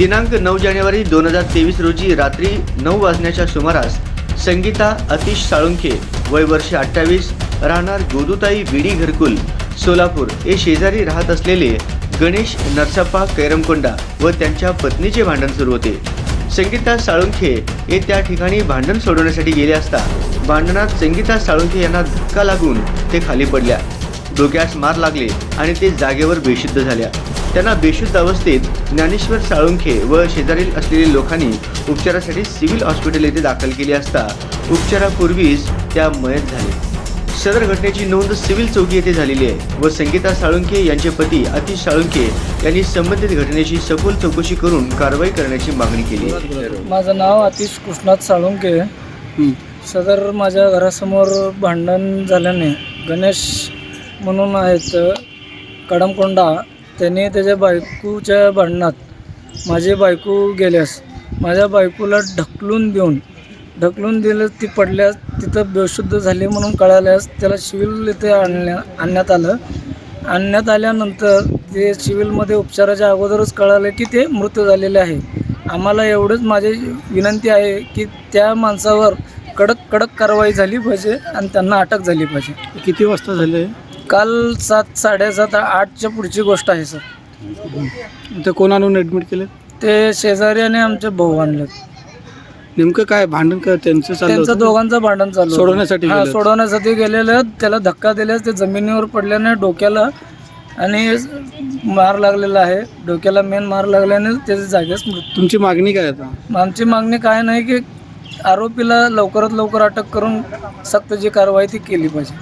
दिनांक नऊ जानेवारी दोन हजार तेवीस रोजी रात्री नऊ वाजण्याच्या सुमारास संगीता अतिश साळुंखे वय वर्ष अठ्ठावीस राहणार गोदुताई विडी घरकुल सोलापूर हे शेजारी राहत असलेले गणेश नरसप्पा कैरमकोंडा व त्यांच्या पत्नीचे भांडण सुरू होते. संगीता साळुंखे हे त्या ठिकाणी भांडण सोडवण्यासाठी गेले असता भांडणात संगीता साळुंखे यांना धक्का लागून ते खाली पडल्या. डोक्यास मार लागले आणि ते जागेवर बेशुद्ध झाल्या. त्यांना बेशुद्ध अवस्थेत ज्ञानेश्वर साळुंखे व शेजारील असलेल्या लोकांनी उपचारासाठी सिव्हिल हॉस्पिटल येथे दाखल केले असता उपचारापूर्वीच त्या मयत झाले सदर घटनेची नोंद सिव्हिल चौकी येथे झालेली आहे व संगीता साळुंखे यांचे पती अतिश साळुंखे यांनी संबंधित घटनेची सखोल चौकशी करून कारवाई करण्याची मागणी केली आहे. माझं नाव अतिश कृष्णात साळुंके सदर माझ्या घरासमोर भांडण झाल्याने गणेश म्हणून आहेत कडमकोंडा त्याने त्याच्या बायकोच्या भांडणात माझी बायको गेल्यास माझ्या बायकोला ढकलून देऊन ढकलून दिलं ती पडल्यास तिथं बेशुद्ध झाली म्हणून कळाल्यास त्याला शिविल इथे आणल्या आणण्यात आलं. आणण्यात आल्यानंतर ते सिव्हिलमध्ये उपचाराच्या अगोदरच कळालं की ते मृत झालेले आहे. आम्हाला एवढंच माझी विनंती आहे की त्या माणसावर कडक कडक कारवाई झाली पाहिजे आणि त्यांना अटक झाली पाहिजे. किती वाजता झाले? काल सात साडेसात आठच्या पुढची गोष्ट आहे सर. ते कोण आणून ऍडमिट केले? ते शेजारी आणि आमचे भाऊ आणले. नेमकं काय भांडण काय त्यांचं चाललं त्यांचं होतं? दोघांचं भांडण चालू होतं. सोडवण्यासाठी हा गेले. सोडवण्यासाठी गेलेले त्याला धक्का दिल्यास ते जमिनीवर पडल्याने डोक्याला आणि मार लागलेला आहे. डोक्याला मेन मार लागल्याने त्याच्या जागेच मृत्यू. तुमची मागणी काय आता? आमची मागणी काय नाही की आरोपीला लवकरात लवकर अटक करून सक्त जी कारवाई ती केली पाहिजे.